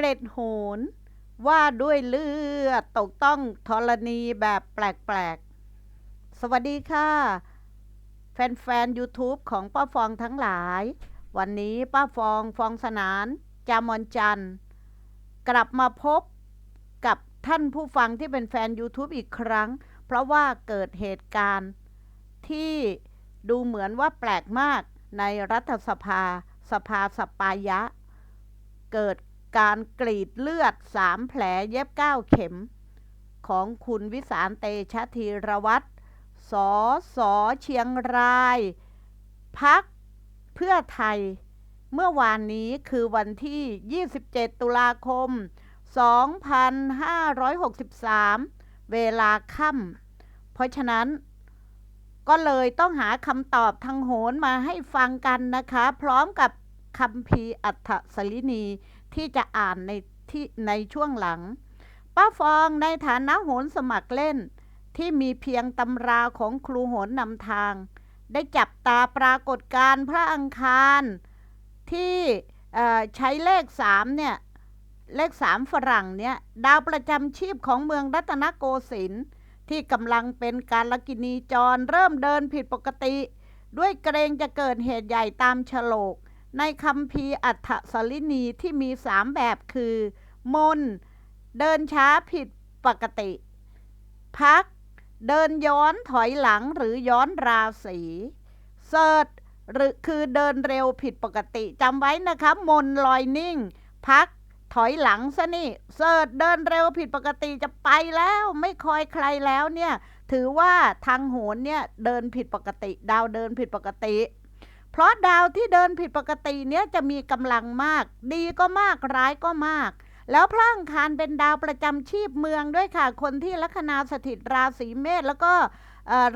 เกร็ดโหน ว่าด้วยเลือดตกต้องธรณีแบบแปลกๆ สวัสดีค่ะ แฟนๆ YouTube ของป้าฟองทั้งหลาย วันนี้ป้าฟองฟองสนาน จามอนจันทร์กลับมาพบกับท่านผู้ฟังที่เป็นแฟน YouTube อีกครั้ง เพราะว่าเกิดเหตุการณ์ที่ดูเหมือนว่าแปลกมากในรัฐสภา สภาสปายะ เกิด การกรีดเลือดสามแผลเย็บเก้าเข็ม ของคุณวิสารเตชะธีรวัตรสอสอเชียงราย พักเพื่อไทย เมื่อวานนี้คือวันที่ 27 ตุลาคม 2563 เวลาค่ำเพราะฉะนั้นก็เลยต้องหาคำตอบทางโหนมาให้ฟังกันนะคะ พร้อมกับคำพีร์อัฏฐสลินี ที่จะอ่านในที่ในช่วงหลัง ป้าฟองในฐานะโหนสมัครเล่น ที่มีเพียงตำราของครูโหนนำทาง ได้จับตาปรากฏการพระอังคาร ที่ใช้เลขสามเนี่ยเลขสามฝรั่งเนี่ยดาวประจำชีพของเมืองรัตนโกสินทร์ที่กำลังเป็นการลกินีจรเริ่มเดินผิดปกติ ด้วยเกรงจะเกิดเหตุใหญ่ตามฉลก ในคำพีอัฏฐสลินีที่มีสามแบบคือ มน เดินช้าผิดปกติ พัก เดินย้อนถอยหลังหรือย้อนราศีเซิร์ชหรือคือเดินเร็วผิดปกติจำไว้นะคะมนลอยนิ่ง พักถอยหลังซะนี่เสิร์ชเดินเร็วผิดปกติจะไปแล้วไม่คอยใครแล้วเนี่ย ถือว่าทางโหนเนี่ยเดินผิดปกติ ดาวเดินผิดปกติ ราะดาวที่เดินผิดปกติเนี่ยจะมีกำลังมาก ดีก็มากร้ายก็มาก แล้วพระอังคารเป็นดาวประจำชีพเมืองด้วยค่ะ คนที่ลัคนาสถิตราศีเมษแล้วก็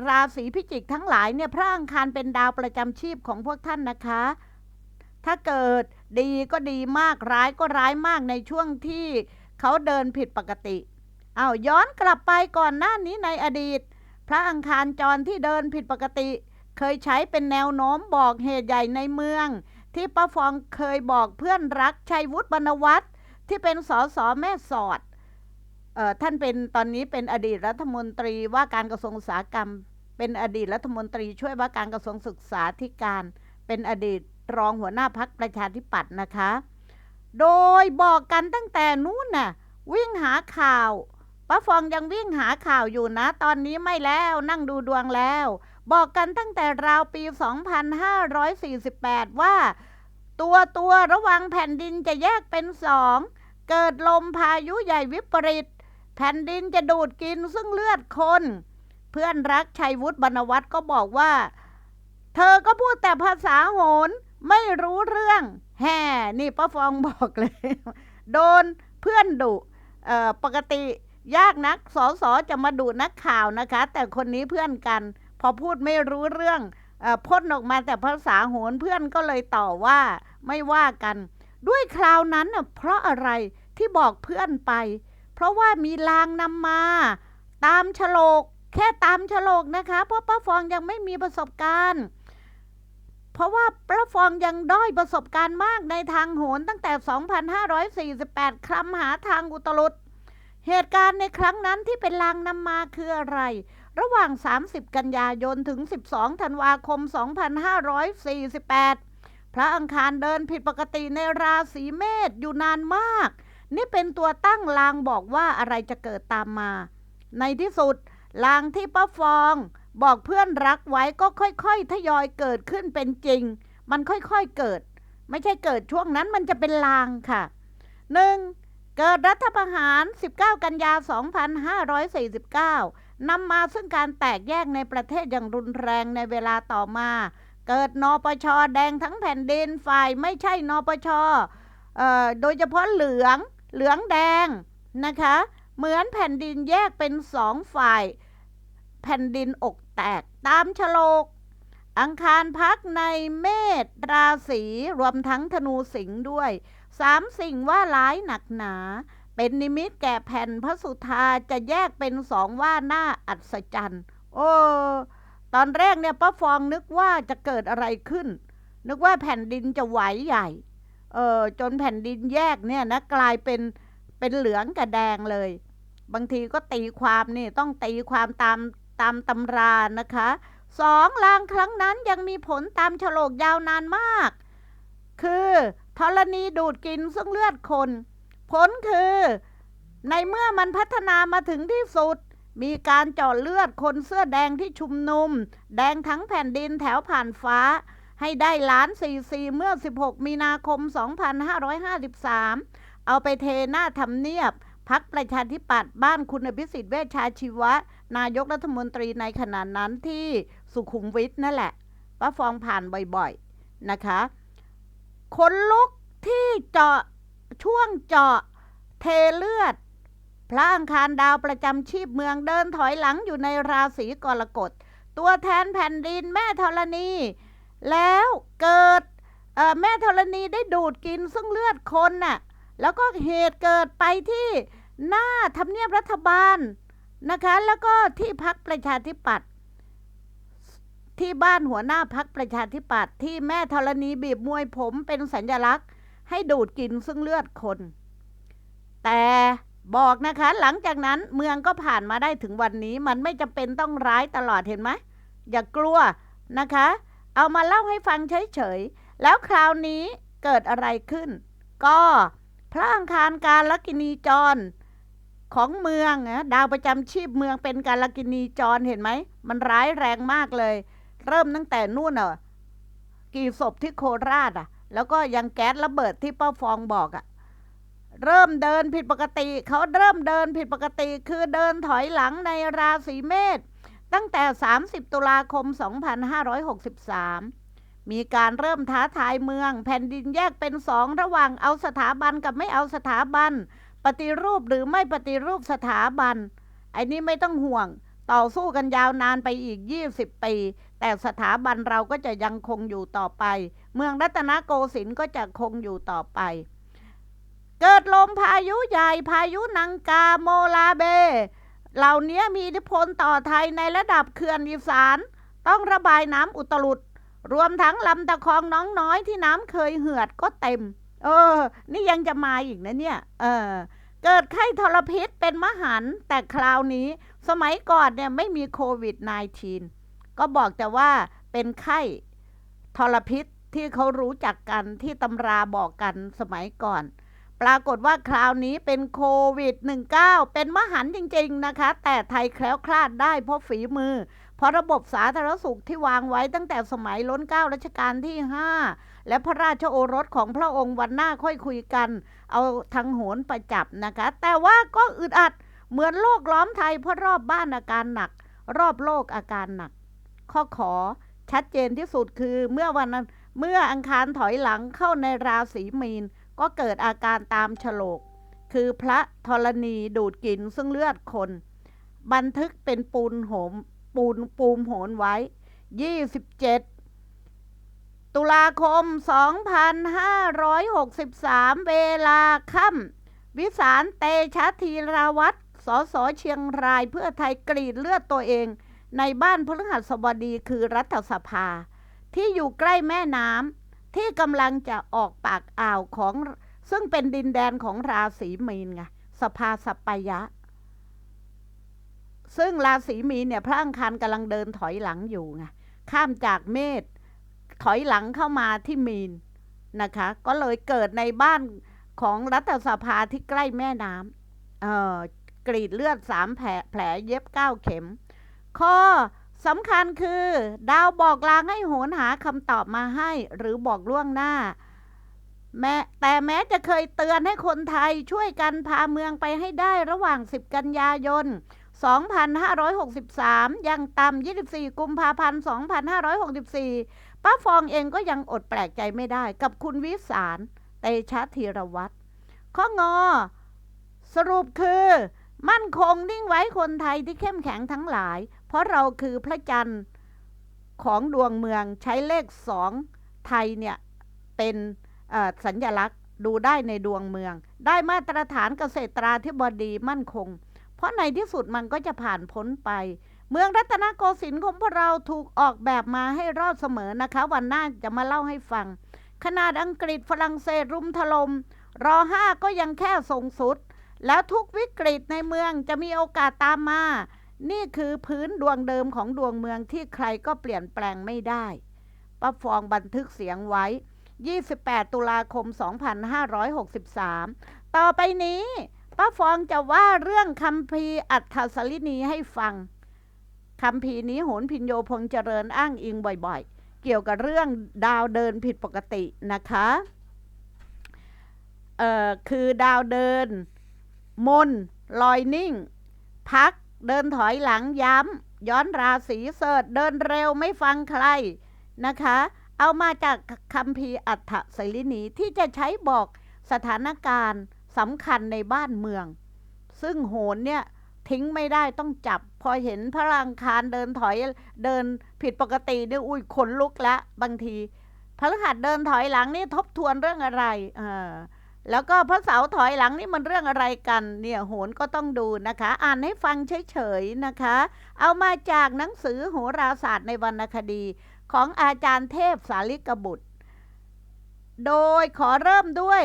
ราศีพิจิกทั้งหลายเนี่ยพระอังคารเป็นดาวประจำชีพของพวกท่านนะคะ ถ้าเกิดดีก็ดีมากร้ายก็ร้ายมากในช่วงที่เขาเดินผิดปกติเอาวย้อนกลับไปก่อนหน้านี้ในอดีต พระอังคารจรที่เดินผิดปกติ เคยใช้เป็นแนวโน้มบอกเหตุใหญ่ในเมือง ที่ป้าฟองเคยบอกเพื่อนรักชัยวุฒิบรรณวัฒน์ที่เป็นสสแม่สอดออท่านเป็นตอนนี้เป็นอดีตรัฐมนตรีว่าการกระทรวงอุตสาหกรรม เป็นอดีตรัฐมนตรีช่วยว่าการกระทรวงศึกษาธิการ เป็นอดีตรองหัวหน้าพักประชาธิปัตย์นะคะ โดยบอกกันตั้งแต่นู้นน่ะวิ่งหาข่าวป้าฟองยังวิ่งหาข่าวอยู่นะ ตอนนี้ไม่แล้วนั่งดูดวงแล้ว บอกกันตั้งแต่ราวปี 2548 ว่า ตัวตัวระว่างแผ่นดินจะแยกเป็นสอง เกิดลมพายุใหญ่วิปริต แผ่นดินจะดูดกินซึ่งเลือดคน เพื่อนรักชัยวุฒิบรรวัฒน์ก็บอกว่า เธอก็พูดแต่ภาษาโหนไม่รู้เรื่อง แห่นี่ป้าฟองบอกเลย โดนเพื่อนดุปกติยากนักสอสอจะมาดุนักข่าวนะคะ แต่คนนี้เพื่อนกัน พอพูดไม่รู้เรื่องอพ่นออกมาแต่ภาษาโหนเพื่อนก็เลยต่อว่าไม่ว่ากัน ด้วยคราวนั้นเพราะอะไรที่บอกเพื่อนไป เพราะว่ามีลางนำมา ตามฉลก แค่ตามฉลกนะคะ เพราะป้าฟองยังไม่มีประสบการณ์เพราะว่าป้าฟองยังด้อยประสบการณ์มากในทางโหนตั้งแต่ 2548 คลำหาทางอุตรุด เหตุการณ์ในครั้งนั้นที่เป็นลางนำมาคืออะไร ระหว่าง 30 กันยายนถึง 12 ธันวาคม 2548 พระอังคารเดินผิดปกติในราศีเมษอยู่นานมาก นี่เป็นตัวตั้งลางบอกว่าอะไรจะเกิดตามมา ในที่สุดลางที่ป้าฟอง บอกเพื่อนรักไว้ก็ค่อย ๆ ทยอยเกิดขึ้นเป็นจริง มันค่อยๆเกิด ไม่ใช่เกิดช่วงนั้นมันจะเป็นลางค่ะ 1. เกิดรัฐประหาร 19 กันยา 2549 นำมาซึ่งการแตกแยกในประเทศอย่างรุนแรงในเวลาต่อมา เกิดนปชแดงทั้งแผ่นดินฝ่ายไม่ใช่นปชโดยเฉพาะเหลืองเหลืองแดงนะคะ เหมือนแผ่นดินแยกเป็นสองฝ่าย แผ่นดินอกแตกตามฉลก อังคารพักในเมษราศีรวมทั้งธนูสิงห์ด้วยสามสิ่งว่าร้ายหนักหนา เป็นนิมิตแก่แผ่นพระสุธาจะแยกเป็นสองว่าหน้าอัศจรรย์ โอ้ตอนแรกเนี่ยป้าฟองนึกว่าจะเกิดอะไรขึ้น นึกว่าแผ่นดินจะไหวใหญ่ เออจนแผ่นดินแยกเนี่ยนะกลายเป็นเป็นเหลืองกับแดงเลย บางทีก็ตีความนี่ต้องตีความตามตามตำรานะคะสองลางครั้งนั้นยังมีผลตามฉลกยาวนานมาก คือธรณีดูดกินซึ่งเลือดคน ผลคือ ในเมื่อมันพัฒนามาถึงที่สุด มีการเจาะเลือดคนเสื้อแดงที่ชุมนุม แดงทั้งแผ่นดินแถวผ่านฟ้า ให้ได้ล้านซีซีเมื่อ 16 มีนาคม 2553 เอาไปเทหน้าทำเนียบพักประชาธิปัตย์บ้านคุณอภิสิทธิ์เวชชาชีวะ นายกรัฐมนตรีในขณะนั้นที่สุขุมวิทนั่นแหละป้าฟองผ่านบ่อยๆนะคะ คนลุกที่เจาะ ช่วงเจาะเทเลือด พระอังคารดาวประจำชีพเมืองเดินถอยหลังอยู่ในราศีกรกฎ ตัวแทนแผ่นดินแม่ธรณี แล้วเกิดแม่ธรณีได้ดูดกินซึ่งเลือดคนน่ะแล้วก็เหตุเกิดไปที่หน้าทำเนียบรัฐบาลนะคะ แล้วก็ที่พักประชาธิปัตย์ที่บ้านหัวหน้าพักประชาธิปัตย์ที่แม่ธรณีบีบมวยผมเป็นสัญลักษณ์ ให้ดูดกินซึ่งเลือดคน แต่บอกนะคะหลังจากนั้นเมืองก็ผ่านมาได้ถึงวันนี้ มันไม่จำเป็นต้องร้ายตลอดเห็นไหมอย่ากลัวนะคะ เอามาเล่าให้ฟังเฉยๆ แล้วคราวนี้เกิดอะไรขึ้น ก็พระอังคารการลกินีจรของเมืองนะดาวประจำชีพเมืองเป็นการลกินีจรเห็นไหม มันร้ายแรงมากเลย เริ่มตั้งแต่นู่นอะกี่ศพที่โคราชอะ แล้วก็ยังแก๊สระเบิดที่ป้าฟองบอกอะเริ่มเดินผิดปกติ เขาเริ่มเดินผิดปกติคือเดินถอยหลังในราศีเมษตั้งแต่ 30 ตุลาคม 2563 มีการเริ่มท้าทายเมือง แผ่นดินแยกเป็นสองระหว่างเอาสถาบันกับไม่เอาสถาบัน ปฏิรูปหรือไม่ปฏิรูปสถาบันไอ้นี้ไม่ต้องห่วง ต่อสู้กันยาวนานไปอีก 20 ปีแต่สถาบันเราก็จะยังคงอยู่ต่อไป เมืองรัตนโกสินทร์ก็จะคงอยู่ต่อไป เกิดลมพายุใหญ่พายุนังกาโมลาเบ เหล่านี้มีอิทธิพลต่อไทยในระดับเขื่อนอีสาน ต้องระบายน้ำอุตลุดรวมทั้งลำตะคองน้องน้อยที่น้ำเคยเหือดก็เต็ม เออ นี่ยังจะมาอีกนะเนี่ย เออ เกิดไข้ทรพิษเป็นมหันแต่คราวนี้ สมัยก่อนเนี่ยไม่มีโควิด -19 ก็บอกแต่ว่าเป็นไข้ทรพิษที่เขารู้จักกันที่ตำราบอกกันสมัยก่อน ปรากฏว่าคราวนี้เป็นโควิด -19 เป็นมหันจริง ๆ นะคะ แต่ไทยแคล้วคลาดได้เพราะฝีมือ เพราะระบบสาธารณสุขที่วางไว้ตั้งแต่สมัยล้นเก้ารัชกาลที่ 5 และพระราชโอรสของพระองค์วันหน้าค่อยคุยกัน เอาทางโหนประจับนะคะ แต่ว่าก็อึดอัดเหมือนโลกล้อมไทยเพราะรอบบ้านอาการหนัก รอบโลกอาการหนัก ข้อขอชัดเจนที่สุดคือเมื่อวันนั้นเมื่ออังคารถอยหลังเข้าในราศีมีน ก็เกิดอาการตามฉลก คือพระธรณีดูดกินซึ่งเลือดคน บันทึกเป็นปูนโหมปูนปูมโหนไว้ 27 ตุลาคม 2563 เวลาค่ำวิสารเตชะธีราวัตรสสเชียงรายเพื่อไทยกรีดเลือดตัวเอง ในบ้านพฤหัสบดีคือรัฐสภา ที่อยู่ใกล้แม่น้ำที่กำลังจะออกปากอ่าวของ ซึ่งเป็นดินแดนของราศีมีนไงสภาสัปายะ ซึ่งราศีมีนเนี่ยพระอังคารกำลังเดินถอยหลังอยู่ไงข้ามจากเมษถอยหลังเข้ามาที่มีนนะคะ ก็เลยเกิดในบ้านของรัฐสภาที่ใกล้แม่น้ำเอ่อกรีดเลือดสามแผลแผลเย็บเก้าเข็ม ข้อสำคัญคือ ดาวบอกลางให้โหนหาคำตอบมาให้ หรือบอกล่วงหน้าแม้แต่แม้จะเคยเตือนให้คนไทยช่วยกันพาเมืองไปให้ได้ระหว่าง 10 กันยายน 2563 ยังต่ำ24 กุมภาพันธ์ 2564 ป้าฟองเองก็ยังอดแปลกใจไม่ได้กับคุณวิสารเตชะธีรวัตรข้องอ สรุปคือ มั่นคงนิ่งไว้คนไทยที่เข้มแข็งทั้งหลาย เพราะเราคือพระจันทร์ของดวงเมืองใช้เลขสองไทยเนี่ยเป็นสัญญลักษณ์ดูได้ในดวงเมือง ได้มาตรฐานเกษตราธิบดีมั่นคง เพราะในที่สุดมันก็จะผ่านพ้นไป เมืองรัตนโกสินทร์ของพวกเราถูกออกแบบมาให้รอดเสมอนะคะ วันหน้าจะมาเล่าให้ฟัง ขนาดอังกฤษฝรั่งเศสรุมถลม่มรอห้าก็ยังแค่ส่งสุด แล้วทุกวิกฤตในเมืองจะมีโอกาสตามมา นี่คือพื้นดวงเดิมของดวงเมืองที่ใครก็เปลี่ยนแปลงไม่ได้ป้าฟองบันทึกเสียงไว้ 28 ตุลาคม 2563 ต่อไปนี้ป้าฟองจะว่าเรื่องคัมภีอัฏฐสลินีให้ฟังคัมภีนี้โหนพินโยพงเจริญอ้างอิงบ่อยๆ เกี่ยวกับเรื่องดาวเดินผิดปกตินะคะเอ่อคือดาวเดิน มนลอยนิ่ง พัก เดินถอยหลังย้ำย้อนราศีเสิร์ชเดินเร็วไม่ฟังใครนะคะ เอามาจากคัมภีอัฏฐสลินีที่จะใช้บอกสถานการณ์สำคัญในบ้านเมือง ซึ่งโหนเนี่ยทิ้งไม่ได้ต้องจับ พอเห็นพระรังคารเดินถอยเดินผิดปกติเนี่ยอุ้ยขนลุกละบางทีพระฤหัสเดินถอยหลังนี่ทบทวนเรื่องอะไรเออ แล้วก็พระเสาถอยหลังนี่มันเรื่องอะไรกันเนี่ยโหนก็ต้องดูนะคะ อ่านให้ฟังเฉยๆนะคะ เอามาจากหนังสือโหราศาสตร์ในวรรณคดี ของอาจารย์เทพสาลิกบุตร โดยขอเริ่มด้วย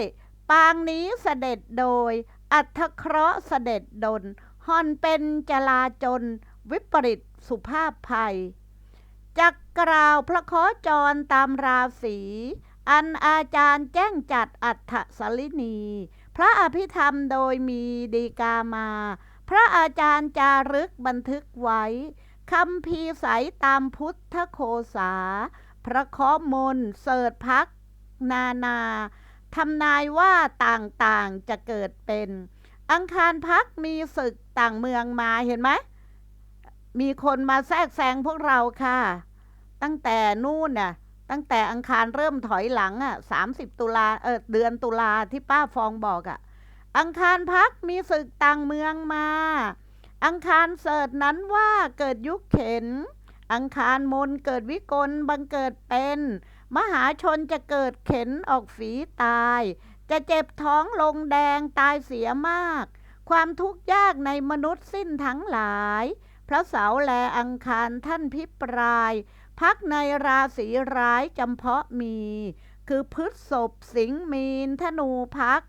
ปางนี้เสด็จโดย อัทเคราะห์เสด็จดลฮอนเป็นจลาจน วิปริตสุภาพภัยจักกล่าวพระเคอจรตามราศี อันอาจารย์แจ้งจัดอัฏฐสลินี พระอภิธรรมโดยมีดีกามา พระอาจารย์จารึกบันทึกไว้คำพีใสตามพุทธโคสาพระคาะมนเสดพัก นานาทำนายว่าต่างๆจะเกิดเป็น อังคารพักมีศึกต่างเมืองมาเห็นไหม มีคนมาแทรกแซงพวกเราค่ะ ตั้งแต่นู่นน่ะ ตั้งแต่อังคารเริ่มถอยหลังอะสามสิบตุลาเออเดือนตุลาที่ป้าฟองบอกอะ อังคารพักมีศึกต่างเมืองมา อังคารเสิร์ชนั้นว่าเกิดยุคเข็น อังคารมนเกิดวิกลบังเกิดเป็น มหาชนจะเกิดเข็นออกฝีตาย จะเจ็บท้องลงแดงตายเสียมาก ความทุกข์ยากในมนุษย์สิ้นทั้งหลาย พระเสาแลอังคารท่านพิปราย พักในราศีร้ายจำเพาะมี คือพฤษภสิงห์มีนธนูพัก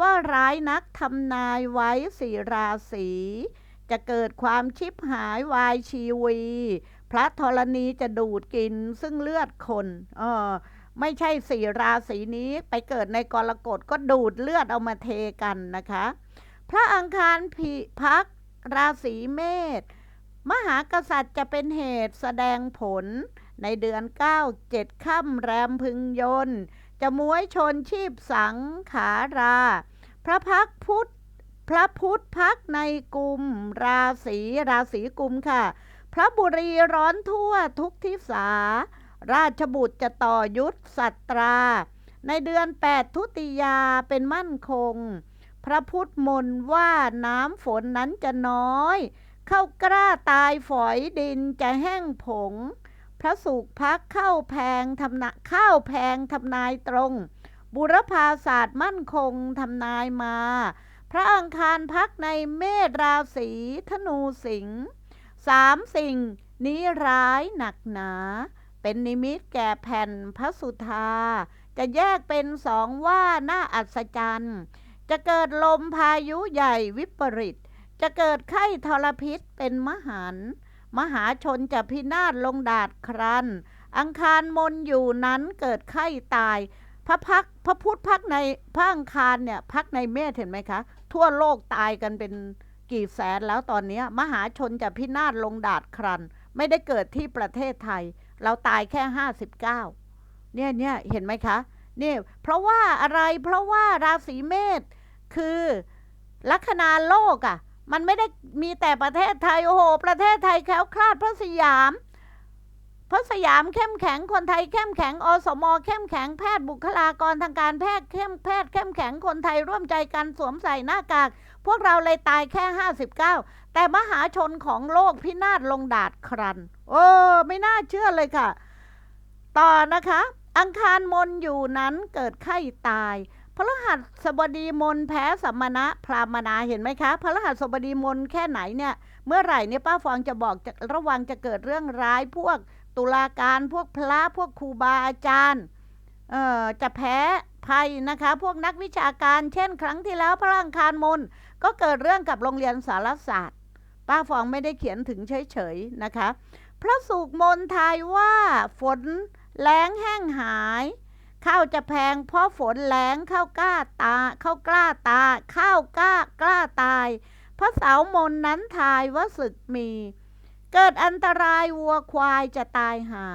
ว่าร้ายนักทำนายไว้สี่ราศีจะเกิดความชิบหายวายชีวี พระธรณีจะดูดกินซึ่งเลือดคนเออไม่ใช่สี่ราศีนี้ไปเกิดในกรกฎก็ดูดเลือดเอามาเทกันนะคะ พระอังคารพิพักราศีเมษ มหากษัตริย์จะเป็นเหตุแสดงผล ในเดือนเก้าเจ็ดค่ำแรมพึงยนจะม้วยชนชีพสังขารา พระพักพุทธพระพุทธพักในกลุ่มราศีราศีกุมค่ะ พระบุรีร้อนทั่วทุกทิศา ราชบุตรจะต่อยุทธสัตรา ในเดือนแปดทุติยาเป็นมั่นคง พระพุทธมนว่าน้ำฝนนั้นจะน้อย ข้ากล้าตายฝอยดินจะแห้งผง พระสุขพักเข้าแพงทำนาข้าวแพงทำนายตรง บุรพาศาสตร์มั่นคงทำนายมา พระอังคารพักในเมษราศีธนูสิงห์สามสิ่งนี้ร้ายหนักหนา เป็นนิมิตแก่แผ่นพระสุธา จะแยกเป็นสองว่าน่าอัศจรรย์ จะเกิดลมพายุใหญ่วิปริต จะเกิดไข้ทรพิษเป็นมหันต์มหาชนจะพินาศลงดาดครัน อังคารมนอยู่นั้นเกิดไข้ตาย พระพักพระพุทธพักในพระอังคารเนี่ยพักในเมษเห็นไหมคะ ทั่วโลกตายกันเป็นกี่แสนแล้วตอนนี้มหาชนจะพินาศลงดาดครัน ไม่ได้เกิดที่ประเทศไทย เราตายแค่ห้าสิบเก้าเนี่ยเนี่ยเห็นไหมคะนี่เพราะว่าอะไรเพราะว่าราศีเมษคือลัคนาโลกอะ่ะ มันไม่ได้มีแต่ประเทศไทย โอ้โห ประเทศไทยแคล้วคลาดพระสยาม พระสยามเข้มแข็งคนไทยเข้มแข็งอสมเข้มแข็งแพทย์บุคลากรทางการแพทย์เข้มแพทย์เข้มแข็งคนไทยร่วมใจกันสวมใส่หน้ากาก พวกเราเลยตายแค่ 59 แต่มหาชนของโลกพินาศลงดาดครัน โอ้ไม่น่าเชื่อเลยค่ะ ต่อนะคะ อังคารมนอยู่นั้นเกิดไข้ตาย พระรหัสสบดีมนแพ้สัมมณะพรามนาเห็นไหมคะพระรหัสสบดีมนแค่ไหนเนี่ย เมื่อไหร่เนี่ยป้าฟองจะบอกจะระวังจะเกิดเรื่องร้ายพวกตุลาการพวกพระพวกครูบาอาจารย์เอ่อจะแพ้ภัยนะคะ พวกนักวิชาการ เช่น ครั้งที่แล้วพระอังคารมนก็เกิดเรื่องกับโรงเรียนสารศาสตร์ ป้าฟองไม่ได้เขียนถึงเฉยๆนะคะ พระสุกมนทายว่าฝนแล้งแห้งหาย ข้าวจะแพงเพราะฝนแล้งข้าวกล้าตาข้าวกล้าตา ข้าวกล้ากล้าตายพระเสามนนั้นทายว่าศึกมี เกิดอันตรายวัวควายจะตายหา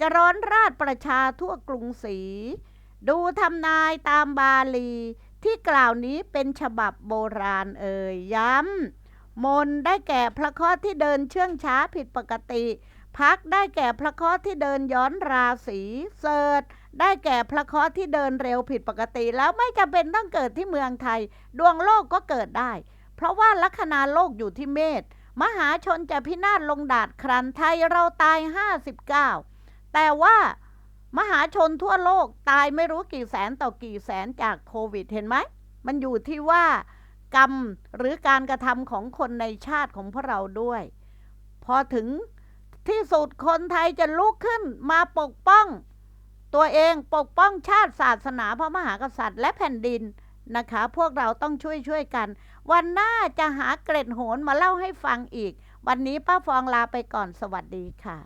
จะร้อนราดประชาทั่วกรุงศรี ดูทำนายตามบาลี ที่กล่าวนี้เป็นฉบับโบราณเอ่ยย้ำมนได้แก่พระเคราะห์ที่เดินเชื่องช้าผิดปกติ พักได้แก่พระเคราะห์ที่เดินย้อนราศีเสิร์ชได้แก่พระเคราะห์ที่เดินเร็วผิดปกติ แล้วไม่จำเป็นต้องเกิดที่เมืองไทย ดวงโลกก็เกิดได้ เพราะว่าลัคนาโลกอยู่ที่เมษมหาชนจะพินาศลงดาดครันไทยเราตาย 59 แต่ว่ามหาชนทั่วโลกตายไม่รู้กี่แสนต่อกี่แสนจากโควิดเห็นไหม มันอยู่ที่ว่ากรรมหรือการกระทำของคนในชาติของพวกเราด้วย พอถึง ที่สุดคนไทยจะลุกขึ้นมาปกป้อง ตัวเองปกป้องชาติศาสนาพระมหากษัตริย์และแผ่นดินนะคะ พวกเราต้องช่วยช่วยกัน วันหน้าจะหาเกร็ดโหนมาเล่าให้ฟังอีก วันนี้ป้าฟองลาไปก่อนสวัสดีค่ะ